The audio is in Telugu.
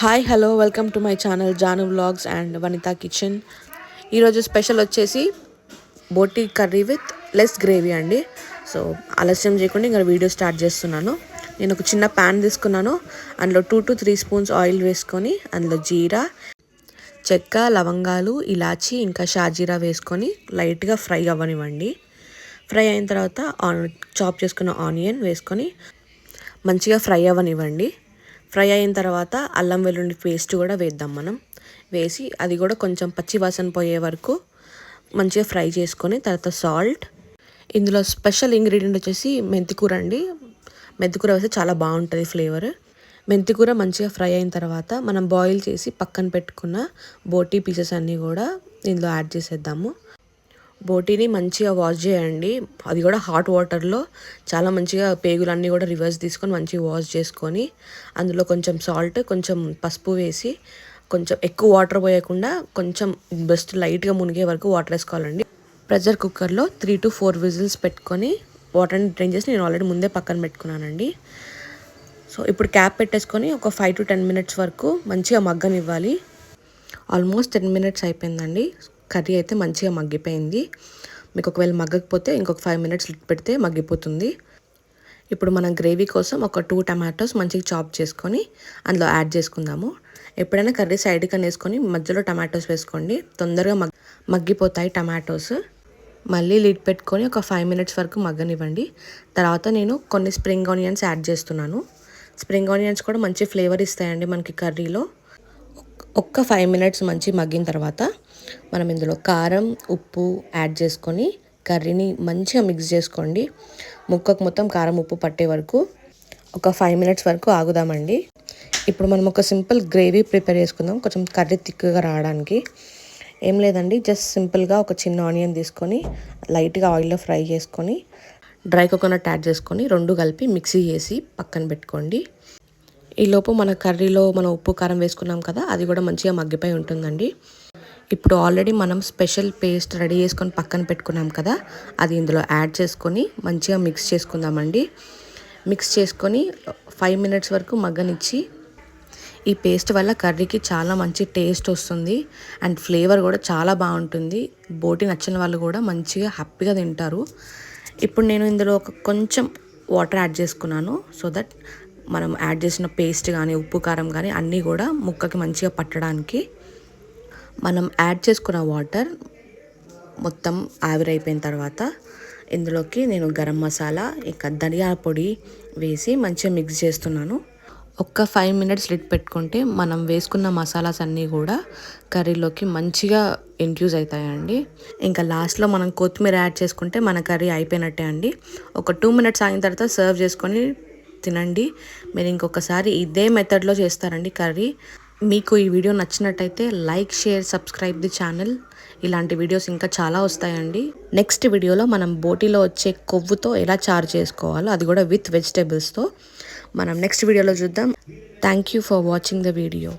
Hi hello welcome to my channel Janu vlogs and Vanitha kitchen ఈరోజు స్పెషల్ వచ్చేసి boti curry with less gravy అండి. సో ఆలస్యం చేయకుండా ఇంకా వీడియో స్టార్ట్ చేస్తున్నాను. నేను ఒక చిన్న ప్యాన్ తీసుకున్నాను. అందులో two to three spoons oil వేసుకొని అందులో జీరా చెక్క లవంగాలు ఇలాచి ఇంకా షాజీరా వేసుకొని లైట్గా ఫ్రై అవ్వనివ్వండి. ఫ్రై అయిన తర్వాత ఆన్ చాప్ చేసుకున్న ఆనియన్ వేసుకొని మంచిగా ఫ్రై అవ్వనివ్వండి. ఫ్రై అయిన తర్వాత అల్లం వెల్లుల్లి పేస్ట్ కూడా వేద్దాం మనం. వేసి అది కూడా కొంచెం పచ్చి వాసన పోయే వరకు మంచిగా ఫ్రై చేసుకొని తర్వాత సాల్ట్. ఇందులో స్పెషల్ ఇంగ్రీడియంట్ వచ్చేసి మెంతికూర అండి. మెంతికూర వేస్తే చాలా బాగుంటుంది ఫ్లేవర్. మెంతికూర మంచిగా ఫ్రై అయిన తర్వాత మనం బాయిల్ చేసి పక్కన పెట్టుకున్న బోటీ పీసెస్ అన్నీ కూడా ఇందులో యాడ్ చేసేద్దాము. బోటీని మంచిగా వాష్ చేయండి. అది కూడా హాట్ వాటర్లో చాలా మంచిగా పేగులన్నీ కూడా రివర్స్ తీసుకొని మంచిగా వాష్ చేసుకొని అందులో కొంచెం సాల్ట్ కొంచెం పసుపు వేసి కొంచెం ఎక్కువ వాటర్ పోయకుండా కొంచెం బెస్ట్ లైట్గా మునిగే వరకు వాటర్ వేసుకోవాలండి. ప్రెషర్ కుక్కర్లో త్రీ టు ఫోర్ విజిల్స్ పెట్టుకొని వాటర్ని డ్రైన్ చేసి నేను ఆల్రెడీ ముందే పక్కన పెట్టుకున్నానండి. సో ఇప్పుడు క్యాప్ పెట్టేసుకొని ఒక ఫైవ్ టు టెన్ మినిట్స్ వరకు మంచిగా మగ్గనివ్వాలి. ఆల్మోస్ట్ టెన్ మినిట్స్ అయిపోయిందండి. కర్రీ అయితే మంచిగా మగ్గిపోయింది. మీకు ఒకవేళ మగ్గకపోతే ఇంకొక ఫైవ్ మినిట్స్ పెడితే మగ్గిపోతుంది. ఇప్పుడు మనం గ్రేవీ కోసం ఒక టూ టమాటోస్ మంచిగా చాప్ చేసుకొని అందులో యాడ్ చేసుకుందాము. ఎప్పుడైనా కర్రీ సైడ్కి వేసుకొని మధ్యలో టమాటోస్ వేసుకోండి. తొందరగా మగ్ మగ్గిపోతాయి టమాటోస్ మళ్ళీ లిడ్ పెట్టుకొని ఒక ఫైవ్ మినిట్స్ వరకు మగ్గనివ్వండి. తర్వాత నేను కొన్ని స్ప్రింగ్ ఆనియన్స్ యాడ్ చేస్తున్నాను. స్ప్రింగ్ ఆనియన్స్ కూడా మంచి ఫ్లేవర్ ఇస్తాయండి మనకి కర్రీలో. ఒక్క ఫైవ్ మినిట్స్ మంచి మగ్గిన తర్వాత మనం ఇందులో కారం ఉప్పు యాడ్ చేసుకొని కర్రీని మంచిగా మిక్స్ చేసుకోండి. ముక్కకు మొత్తం కారం ఉప్పు పట్టే వరకు ఒక ఫైవ్ మినిట్స్ వరకు ఆగుదామండి. ఇప్పుడు మనం ఒక సింపుల్ గ్రేవీ ప్రిపేర్ చేసుకుందాం. కొంచెం కర్రీ థిక్గా రావడానికి. ఏం లేదండి జస్ట్ సింపుల్గా ఒక చిన్న ఆనియన్ తీసుకొని లైట్గా ఆయిల్లో ఫ్రై చేసుకొని డ్రై కోకోనట్ యాడ్ చేసుకొని రెండు కలిపి మిక్సీ చేసి పక్కన పెట్టుకోండి. ఈలోపు మన కర్రీలో మనం ఉప్పు కారం వేసుకున్నాం కదా అది కూడా మంచిగా మగ్గిపోయి ఉంటుందండి. ఇప్పుడు ఆల్రెడీ మనం స్పెషల్ పేస్ట్ రెడీ చేసుకొని పక్కన పెట్టుకున్నాం కదా అది ఇందులో యాడ్ చేసుకొని మంచిగా మిక్స్ చేసుకుందామండి. మిక్స్ చేసుకొని ఫైవ్ మినిట్స్ వరకు మగ్గనిచ్చి ఈ పేస్ట్ వల్ల కర్రీకి చాలా మంచి టేస్ట్ వస్తుంది అండ్ ఫ్లేవర్ కూడా చాలా బాగుంటుంది. బోటి నచ్చిన వాళ్ళు కూడా మంచిగా హ్యాపీగా తింటారు. ఇప్పుడు నేను ఇందులో ఒక కొంచెం వాటర్ యాడ్ చేసుకున్నాను సో దట్ మనం యాడ్ చేసిన పేస్ట్ కానీ ఉప్పు కారం కానీ అన్నీ కూడా ముక్కకి మంచిగా పట్టడానికి మనం యాడ్ చేసుకున్న వాటర్ మొత్తం ఆవిరైపోయిన తర్వాత ఇందులోకి నేను గరం మసాలా ఇంకా ధనియాల పొడి వేసి మంచిగా మిక్స్ చేస్తున్నాను. ఒక్క ఫైవ్ మినిట్స్ లిట్ పెట్టుకుంటే మనం వేసుకున్న మసాలాస్ అన్నీ కూడా కర్రీలోకి మంచిగా ఇంట్యూజ్ అవుతాయండి. ఇంకా లాస్ట్లో మనం కొత్తిమీర యాడ్ చేసుకుంటే మన కర్రీ అయిపోయినట్టే అండి. ఒక టూ మినిట్స్ ఆగిన తర్వాత సర్వ్ చేసుకొని తినండి. మీరు ఇంకొకసారి ఇదే మెథడ్లో చేస్తారండి కర్రీ. మీకు ఈ వీడియో నచ్చినట్టయితే like share subscribe the channel. ఇలాంటి వీడియోస్ ఇంకా చాలా వస్తాయండి. నెక్స్ట్ వీడియోలో మనం బోటీలో వచ్చే కొవ్వుతో ఎలా చారు చేసుకోవాలో అది కూడా విత్ వెజిటేబుల్స్తో మనం నెక్స్ట్ వీడియోలో చూద్దాం. Thank you for watching the video